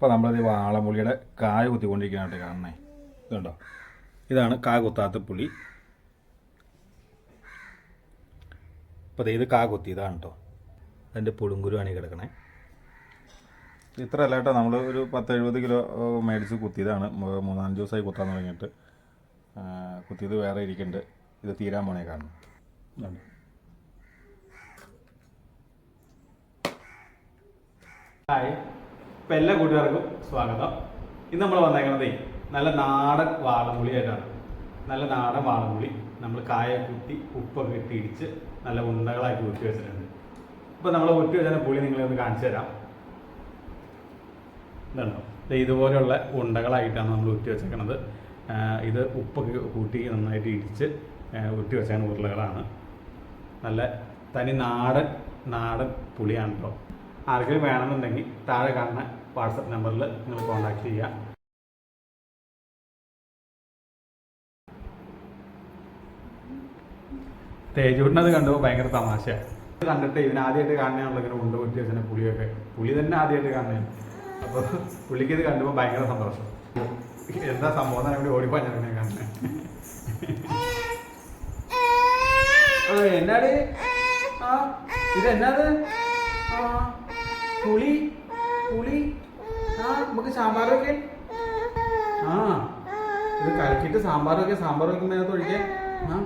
ഇപ്പോൾ നമ്മളിത് വാളമുള്ളിയുടെ കായ കുത്തിക്കൊണ്ടിരിക്കാനായിട്ട് കാണണേ ഇതുണ്ടോ? ഇതാണ് കായ കുത്താത്ത പുളി. അപ്പോൾ ഇത് കായ കുത്തി ഇതാണ് കേട്ടോ അതിന്റെ പുളുങ്കുരുവാണ് കിടക്കണേ. ഇത്ര അല്ല കേട്ടോ നമ്മൾ ഒരു പത്ത് എഴുപത് കിലോ മേടിച്ച് കുത്തിയതാണ്. മൂന്നാൽ ദിവസമായി കുത്താൻ തുടങ്ങിയിട്ട്. കുത്തിയത് വേറെ ഇരിക്കുന്നുണ്ട് ഇത് തീരാൻ പോണേ ഇതുണ്ട്. ഹായ് ഇപ്പം എല്ലാ കൂട്ടുകാർക്കും സ്വാഗതം. ഇന്ന് നമ്മൾ വന്നേക്കണത് നല്ല നാടൻ വാളംപുളിയായിട്ടാണ്. നല്ല നാടൻ വാളംപുളി. നമ്മൾ കായ കുത്തി ഉപ്പൊക്കെ ഇട്ട് ഇടിച്ച് നല്ല ഉണ്ടകളാക്കി ഉരുട്ടി വെച്ചിട്ടുണ്ട്. ഇപ്പം നമ്മൾ ഉരുട്ടി വെച്ച പുളി നിങ്ങളെ ഒന്ന് കാണിച്ചു തരാം. ഇതുണ്ടോ? ഇതുപോലെയുള്ള ഉണ്ടകളായിട്ടാണ് നമ്മൾ ഉരുട്ടി വെച്ചേക്കണത്. ഇത് ഉപ്പൊക്കെ കൂട്ടി നന്നായിട്ട് ഇടിച്ച് ഉരുട്ടി വെച്ചേക്കുന്ന ഉരുളകളാണ്. നല്ല തനി നാടൻ നാടൻ പുളിയാണ് കേട്ടോ ആർക്കെങ്കിലും വേണമെന്നുണ്ടെങ്കിൽ താഴെ കാണുന്ന വാട്സപ്പ് നമ്പറിൽ നിങ്ങൾ കോൺടാക്ട് ചെയ്യുക. തേജൂട്ടിനത് കണ്ടപ്പോൾ ഭയങ്കര തമാശയാണ് കണ്ടിട്ട് ഇവൻ ആദ്യമായിട്ട് കാണുകയാണല്ലോ ഇങ്ങനെ ഉണ്ട് വെച്ചാൽ പുളിയൊക്കെ. പുളി തന്നെ ആദ്യമായിട്ട് കാണുകയാണ് അപ്പോൾ പുള്ളിക്ക് ഇത് കണ്ടപ്പോൾ ഭയങ്കര സന്തോഷം. എന്താ സംഭവം ഇവിടെ ഓടിപ്പോഞ്ഞാൽ കാണുന്നത് എന്നാട്? ഇത് എന്നാത് ആ. പുളി പുളി. ആ നമുക്ക് സാമ്പാർ വെക്കാൻ ആ ഇത് കലക്കിയിട്ട് സാമ്പാർ വെക്കാൻ സാമ്പാർ വെക്കുമ്പോൾ അതിനകത്ത് ഒഴിക്കാൻ. ആ.